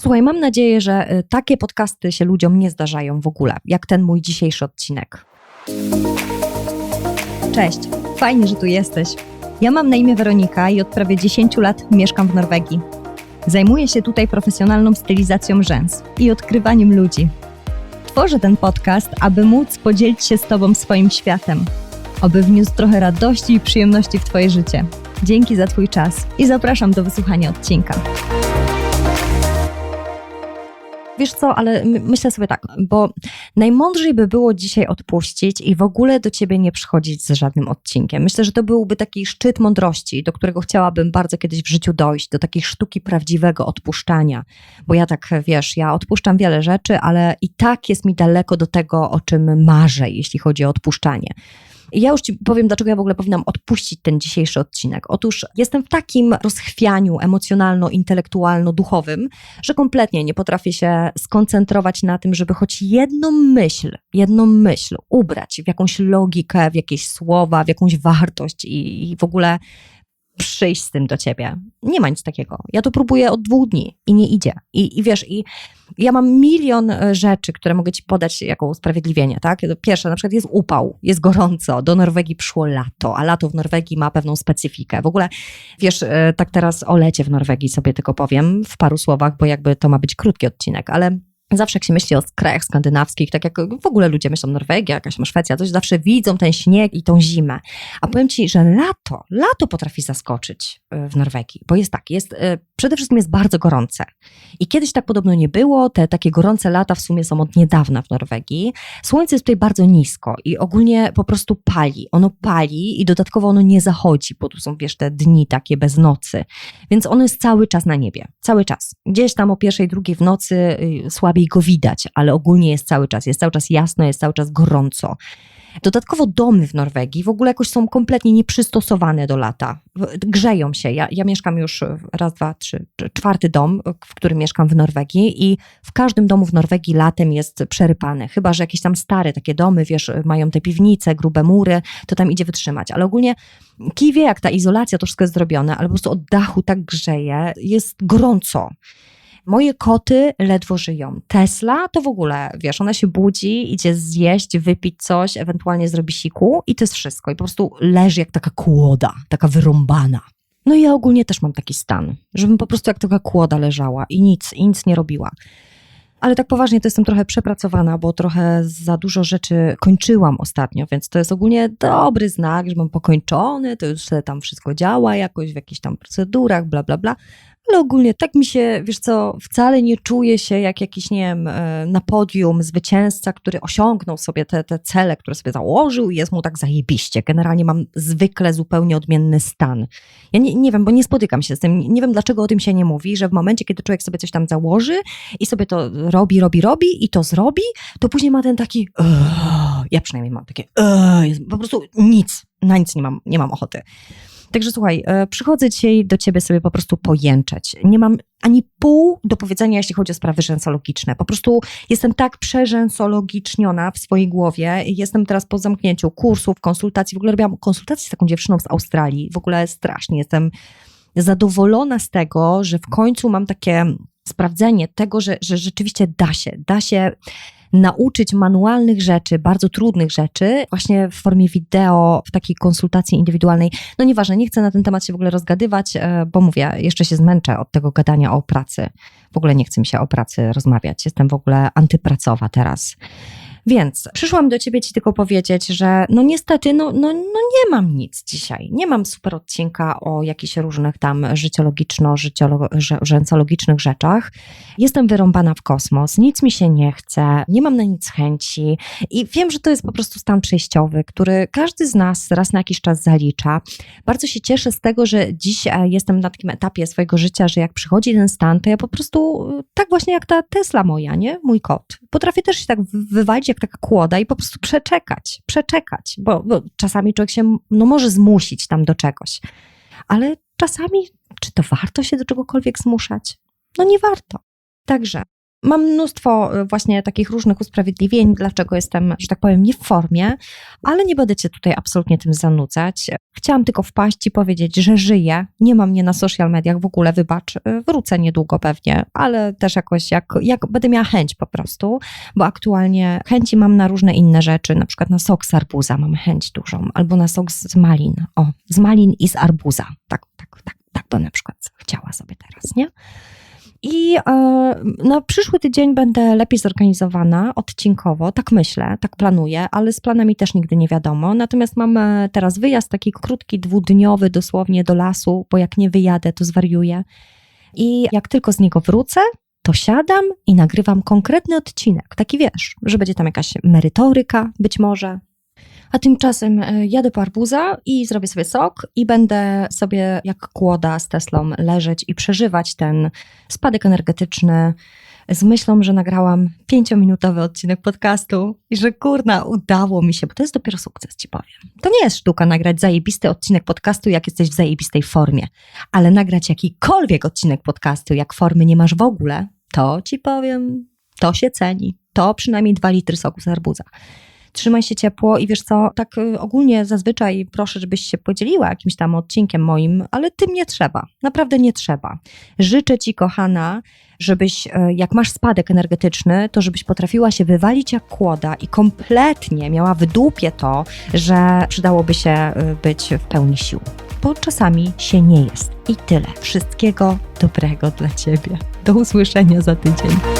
Słuchaj, mam nadzieję, że y, takie podcasty się ludziom nie zdarzają w ogóle, jak ten mój dzisiejszy odcinek. Cześć, fajnie, że tu jesteś. Ja mam na imię Weronika i od prawie 10 lat mieszkam w Norwegii. Zajmuję się tutaj profesjonalną stylizacją rzęs i odkrywaniem ludzi. Tworzę ten podcast, aby móc podzielić się z Tobą swoim światem, aby wniósł trochę radości i przyjemności w Twoje życie. Dzięki za Twój czas i zapraszam do wysłuchania odcinka. Wiesz co, ale my, myślę sobie tak, bo najmądrzej by było dzisiaj odpuścić i w ogóle do ciebie nie przychodzić z żadnym odcinkiem. Myślę, że to byłby taki szczyt mądrości, do którego chciałabym bardzo kiedyś w życiu dojść, do takiej sztuki prawdziwego odpuszczania. Bo ja tak, wiesz, ja odpuszczam wiele rzeczy, ale i tak jest mi daleko do tego, o czym marzę, jeśli chodzi o odpuszczanie. Ja już Ci powiem, dlaczego ja w ogóle powinnam odpuścić ten dzisiejszy odcinek. Otóż jestem w takim rozchwianiu emocjonalno-intelektualno-duchowym, że kompletnie nie potrafię się skoncentrować na tym, żeby choć jedną myśl, jedną myśl ubrać w jakąś logikę, w jakieś słowa, w jakąś wartość i, i w ogóle przyjść z tym do ciebie. Nie ma nic takiego. Ja to próbuję od dwóch dni i nie idzie. I, i wiesz, i ja mam milion e, rzeczy, które mogę ci podać jako usprawiedliwienie, tak? Pierwsze, na przykład jest upał, jest gorąco, do Norwegii przyszło lato, a lato w Norwegii ma pewną specyfikę. W ogóle, wiesz, e, tak teraz o lecie w Norwegii sobie tylko powiem w paru słowach, bo jakby to ma być krótki odcinek, ale Zawsze jak się myśli o krajach skandynawskich, tak jak w ogóle ludzie myślą Norwegia, jakaś Szwecja, to zawsze widzą ten śnieg i tą zimę. A powiem ci, że lato, lato potrafi zaskoczyć e, w Norwegii, bo jest tak, jest, e, przede wszystkim jest bardzo gorące. I kiedyś tak podobno nie było, te takie gorące lata w sumie są od niedawna w Norwegii. Słońce jest tutaj bardzo nisko i ogólnie po prostu pali. Ono pali i dodatkowo ono nie zachodzi, bo tu są, wiesz, te dni takie bez nocy. Więc ono jest cały czas na niebie, cały czas. Gdzieś tam o pierwszej, drugiej w nocy y, słabiej go widać, ale ogólnie jest cały czas, jest cały czas jasno, jest cały czas gorąco. Dodatkowo domy w Norwegii w ogóle jakoś są kompletnie nieprzystosowane do lata. Grzeją się. Ja, ja mieszkam już raz, dwa, trzy, czwarty dom, w którym mieszkam w Norwegii i w każdym domu w Norwegii latem jest przerypany. Chyba, że jakieś tam stare takie domy, wiesz, mają te piwnice, grube mury, to tam idzie wytrzymać. Ale ogólnie kiwie, jak ta izolacja, to wszystko jest zrobione, ale po prostu od dachu tak grzeje, jest gorąco. Moje koty ledwo żyją. Tesla to w ogóle, wiesz, ona się budzi, idzie zjeść, wypić coś, ewentualnie zrobi siku i to jest wszystko. I po prostu leży jak taka kłoda, taka wyrąbana. No i ja ogólnie też mam taki stan, żebym po prostu jak taka kłoda leżała i nic, i nic nie robiła. Ale tak poważnie to jestem trochę przepracowana, bo trochę za dużo rzeczy kończyłam ostatnio, więc to jest ogólnie dobry znak, że mam pokończony, to już tam wszystko działa jakoś w jakichś tam procedurach, bla, bla, bla ale ogólnie tak mi się, wiesz co, wcale nie czuję się jak jakiś, nie wiem, e, na podium zwycięzca, który osiągnął sobie te, te cele, które sobie założył i jest mu tak zajebiście. Generalnie mam zwykle zupełnie odmienny stan. Ja nie, nie wiem, bo nie spotykam się z tym, nie wiem dlaczego o tym się nie mówi, że w momencie, kiedy człowiek sobie coś tam założy i sobie to robi, robi, robi i to zrobi, to później ma ten taki, ja przynajmniej mam takie, po prostu nic, na nic nie mam, nie mam ochoty. Także słuchaj, e, przychodzę dzisiaj do ciebie sobie po prostu pojęczeć. Nie mam ani pół do powiedzenia, jeśli chodzi o sprawy rzęsologiczne. Po prostu jestem tak przerzęsologiczniona w swojej głowie. Jestem teraz po zamknięciu kursów, konsultacji. W ogóle robiłam konsultację z taką dziewczyną z Australii. W ogóle strasznie jestem zadowolona z tego, że w końcu mam takie sprawdzenie tego, że, że rzeczywiście da się, da się nauczyć manualnych rzeczy, bardzo trudnych rzeczy, właśnie w formie wideo, w takiej konsultacji indywidualnej. No nieważne, nie chcę na ten temat się w ogóle rozgadywać, e, bo mówię, jeszcze się zmęczę od tego gadania o pracy. W ogóle nie chce mi się o pracy rozmawiać. Jestem w ogóle antypracowa teraz. Więc przyszłam do ciebie ci tylko powiedzieć, że no niestety, no, no, no nie mam nic dzisiaj. Nie mam super odcinka o jakichś różnych tam życiologiczno-rzęcologicznych rzeczach. Jestem wyrąbana w kosmos, nic mi się nie chce, nie mam na nic chęci i wiem, że to jest po prostu stan przejściowy, który każdy z nas raz na jakiś czas zalicza. Bardzo się cieszę z tego, że dziś e, jestem na takim etapie swojego życia, że jak przychodzi ten stan, to ja po prostu e, tak właśnie jak ta Tesla moja, nie? Mój kot. Potrafię też się tak wywalić jak taka kłoda i po prostu przeczekać, przeczekać, bo, bo czasami człowiek się no, może zmusić tam do czegoś, ale czasami, czy to warto się do czegokolwiek zmuszać? No nie warto. Także Mam mnóstwo y, właśnie takich różnych usprawiedliwień, dlaczego jestem, że tak powiem, nie w formie, ale nie będę cię tutaj absolutnie tym zanudzać. Chciałam tylko wpaść i powiedzieć, że żyję. Nie mam mnie na social mediach w ogóle, wybacz. y, Wrócę niedługo pewnie, ale też jakoś jak, jak będę miała chęć po prostu, bo aktualnie chęci mam na różne inne rzeczy, na przykład na sok z arbuza mam chęć dużą, albo na sok z malin. O, z malin i z arbuza. Tak, tak, tak, tak bym na przykład chciała sobie teraz, nie? I e, na przyszły tydzień będę lepiej zorganizowana odcinkowo, tak myślę, tak planuję, ale z planami też nigdy nie wiadomo. Natomiast mam e, teraz wyjazd taki krótki, dwudniowy dosłownie do lasu, bo jak nie wyjadę, to zwariuję. I jak tylko z niego wrócę, to siadam i nagrywam konkretny odcinek. Taki wiesz, że będzie tam jakaś merytoryka być może. A tymczasem e, jadę po arbuza i zrobię sobie sok i będę sobie jak kłoda z Teslą leżeć i przeżywać ten spadek energetyczny z myślą, że nagrałam pięciominutowy odcinek podcastu i że kurna, udało mi się, bo to jest dopiero sukces, ci powiem. To nie jest sztuka nagrać zajebisty odcinek podcastu, jak jesteś w zajebistej formie, ale nagrać jakikolwiek odcinek podcastu, jak formy nie masz w ogóle, to ci powiem, to się ceni. To przynajmniej dwa litry soku z arbuza trzymaj się ciepło i wiesz co, tak y, ogólnie zazwyczaj proszę, żebyś się podzieliła jakimś tam odcinkiem moim, ale tym nie trzeba, naprawdę nie trzeba. Życzę Ci, kochana, żebyś, y, jak masz spadek energetyczny, to żebyś potrafiła się wywalić jak kłoda i kompletnie miała w dupie to, że przydałoby się y, być w pełni sił. Bo czasami się nie jest. I tyle. Wszystkiego dobrego dla Ciebie. Do usłyszenia za tydzień.